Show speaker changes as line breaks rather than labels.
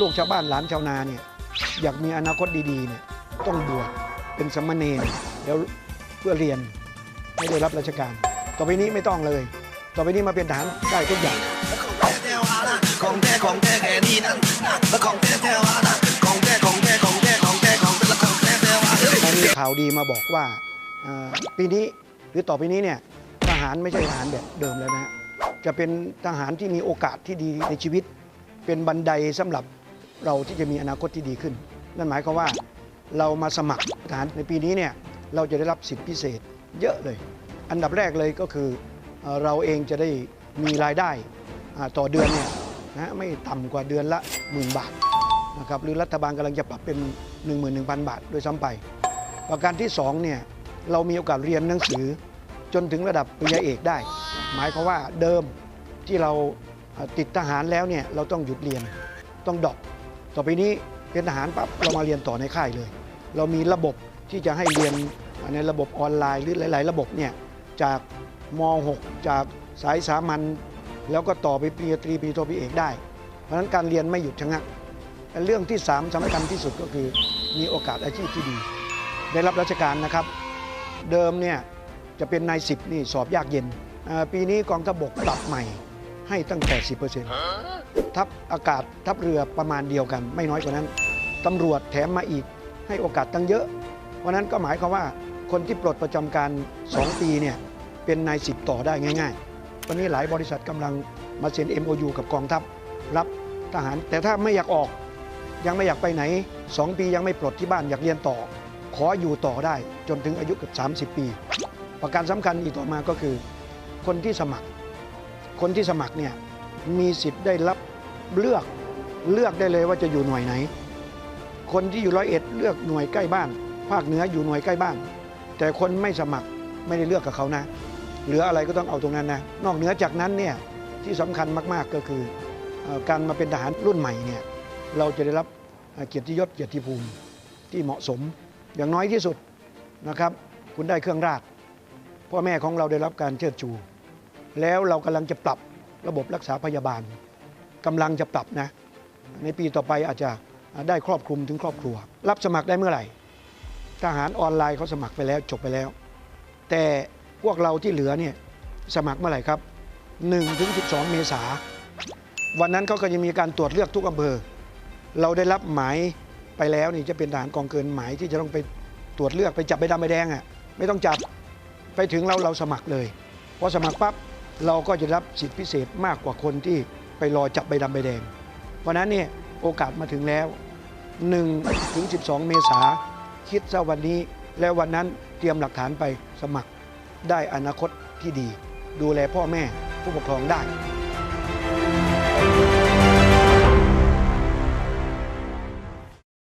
ลูกชาวบ้านหลานชาวนาเนี่ยอยากมีอนาคตดีๆเนี่ยต้องบวชเป็นสามเณรแล้วเพื่อเรียนไม่ได้รับราชการ ต่อไปนี้ไม่ต้องเลย ต่อไปนี้มาเป็นทหารได้ทุกอย่าง
ของแท้ของแท้แค่นี้นั่นแล้วของแท้แท้ว่านะของแท้ของแท้ของแท้ของแท้ของแท้ของแท้แท้ว่าเอ้ย
ตอนนี้ข่าวดีมาบอกว่าปีนี้หรือต่อไปนี้เนี่ยทหารไม่ใช่ทหารแบบเดิมแล้วนะฮะจะเป็นทหารที่มีโอกาสที่ดีในชีวิต เป็นบันไดสำหรับ เราที่จะมีอนาคตที่ดีขึ้น นั่นหมายความว่าเรามาสมัครทหารในปีนี้เนี่ยเราจะได้รับสิทธิพิเศษเยอะเลย อันดับแรกเลยก็คือเราเองจะได้มีรายได้ต่อเดือนเนี่ยนะไม่ต่ำกว่าเดือนละหมื่นบาทนะครับหรือรัฐบาลกำลังจะปรับเป็น 11,000 บาทโดยซ้ำไป ประการที่สองเนี่ยเรามีโอกาสเรียนหนังสือจนถึงระดับปริญญาเอกได้ หมายความว่าเดิมที่เราติดทหารแล้วเนี่ยเราต้องหยุดเรียนต้องดรอก ต่อไปนี้เป็นทหารปั๊บเรามาเรียนต่อในค่ายเลย เรามีระบบที่จะให้เรียนในระบบออนไลน์หรือหลาย ๆ ระบบเนี่ยจากม .6 จากสายสามัญแล้วก็ต่อไปปริญญาตรีปริญญาโทปริญญาเอกได้ เพราะฉะนั้นการเรียนไม่หยุดชะงักและเรื่องที่สามสำคัญที่สุดก็คือมีโอกาสอาชีพที่ดี ได้รับราชการนะครับ เดิมเนี่ยจะเป็นนายสิบนี่สอบยากเย็น ปีนี้กองทัพบกปรับใหม่ ให้ตั้งแต่10%ทัพอากาศทัพเรือประมาณเดียวกัน ไม่น้อยกว่านั้นตำรวจแถมมาอีกให้โอกาสตั้งเยอะ เพราะนั้นก็หมายความว่าคนที่ปลดประจำการ 2 ปีเนี่ยเป็นนายสิบต่อได้ง่ายๆ วันนี้หลายบริษัทกำลังมาเซ็น MOU กับกองทัพรับทหาร แต่ถ้าไม่อยากออก ยังไม่อยากไปไหน 2 ปียังไม่ปลดที่บ้านอยากเรียนต่อ ขออยู่ต่อได้จนถึงอายุเกือบ30 ปี ประการสำคัญอีกต่อมาก็คือ คนที่สมัคร คนที่สมัครเนี่ยมีสิทธิ์ได้รับเลือกเลือกได้เลยว่าจะอยู่หน่วยไหน คนที่อยู่ร้อยเอ็ดเลือกหน่วยใกล้บ้าน ภาคเหนืออยู่หน่วยใกล้บ้าน แต่คนไม่สมัครไม่ได้เลือกกับเขานะ เหลืออะไรก็ต้องเอาตรงนั้นนะนอกเหนือจากนั้นเนี่ยที่สำคัญมากๆก็คืออการมาเป็นทหารรุ่นใหม่เนี่ยเราจะได้รับเกียรติยศเกียรติภูมิที่เหมาะสม อย่างน้อยที่สุดนะครับ คุณได้เครื่องราชพ่อแม่ของเราได้รับการเชิดชู แล้วเรากำลังจะปรับระบบรักษาพยาบาลกำลังจะปรับนะ ในปีต่อไปอาจจะได้ครอบคลุมถึงครอบครัว รับสมัครได้เมื่อไหร่ ทหารออนไลน์เขาสมัครไปแล้วจบไปแล้ว แต่พวกเราที่เหลือเนี่ยสมัครเมื่อไหร่ครับ1ถึง12 เมษาวันนั้นเขาก็จะมีการตรวจเลือกทุกอำเภอ เราได้รับหมายไปแล้วนี่จะเป็นทหารกองเกินหมายที่จะต้องไปตรวจเลือกไปจับใบดำใบแดงอะไม่ต้องจับไปถึงเราเราสมัครเลยพอสมัครปั๊บ เราก็จะรับสิทธิพิเศษมากกว่าคนที่ไปรอจับใบดำใบแดง เพราะนั้นเนี่ยโอกาสมาถึงแล้ว1ถึง12 เมษาคิดซะวันนี้ และวันนั้นเตรียมหลักฐานไปสมัคร ได้อนาคตที่ดี ดูแลพ่อแม่ผู้ปกครองได้